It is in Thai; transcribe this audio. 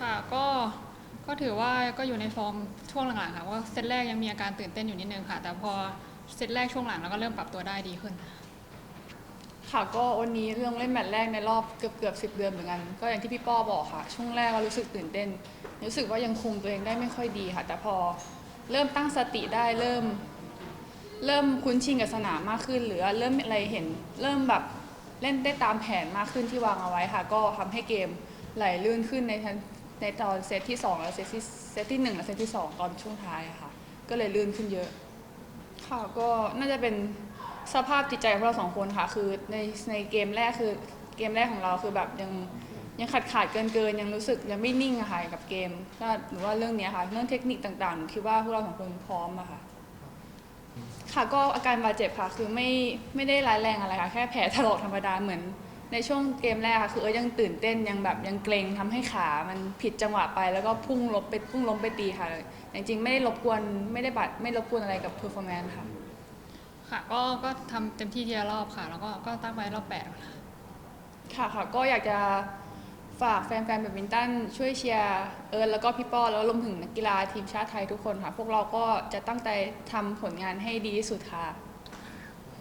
ค่ะก็ก็ถือว่าก็อยู่ในฟอร์มช่วงหลังๆค่ะว่าเซตแรกยังมีอาการตื่นเต้นอยู่นิดนึงค่ะ แต่พอเซตแรกช่วงหลังเราก็เริ่มปรับตัวได้ดีขึ้น ค่ะก็วันนี้เรื่องเล่นแมตช์แรกในรอบเกือบเกือบสิบเดือนเหมือนกัน ก็อย่างที่พี่ป้อบอกค่ะ ช่วงแรกก็รู้สึกตื่นเต้น รู้สึกว่ายังคุมตัวเองได้ไม่ค่อยดีค่ะ แต่พอเริ่มตั้งสติได้เริ่ม เริ่มคุ้นชินกับสนามมากขึ้น หรือเริ่มอะไรเห็น เริ่มแบบเล่นได้ตามแผนมากขึ้นที่วางเอาไว้ค่ะ ก็ทำให้เกมไหลลื่นขึ้นในทัน ในตอนเซตที่สองและเซตที่เซตที่หนึ่งและเซตที่สองตอนช่วงท้ายอะค่ะ ก็เลยลื่นขึ้นเยอะ ค่ะก็น่าจะเป็นสภาพจิตใจของเราสองคนค่ะ คือในในเกมแรกคือเกมแรกของเราคือแบบยังยังขาดขาดเกินเกินยังรู้สึกยังไม่นิ่งอะค่ะกับเกมก็หรือว่าเรื่องนี้ค่ะ เรื่องเทคนิคต่างๆหนูคิดว่าพวกเราสองคนพร้อมอะค่ะค่ะก็อาการบาดเจ็บค่ะ คือไม่ไม่ได้ร้ายแรงอะไรค่ะ แค่แผลถลอกธรรมดาเหมือน ในช่วงเกมแรกค่ะคือเออยังตื่นเต้นยังแบบยังเกรงทำให้ขามันผิดจังหวะไป แล้วก็พุ่งลบไปพุ่งล้มไปตีค่ะแต่จริงๆไม่ได้รบกวนไม่ได้บาดไม่รบกวนอะไรกับเพอร์ฟอร์แมนซ์ค่ะ ค่ะก็ก็ทำเต็มที่ทีละรอบค่ะ แล้วก็ก็ตั้งไว้รอบแปดค่ะ ค่ะค่ะก็อยากจะฝากแฟนๆแบดมินตันช่วยเชียร์เอิร์นแล้วก็พี่ป้อแล้วรวมถึงนักกีฬาทีมชาติไทยทุกคนค่ะ พวกเราก็จะตั้งใจทำผลงานให้ดีที่สุดค่ะ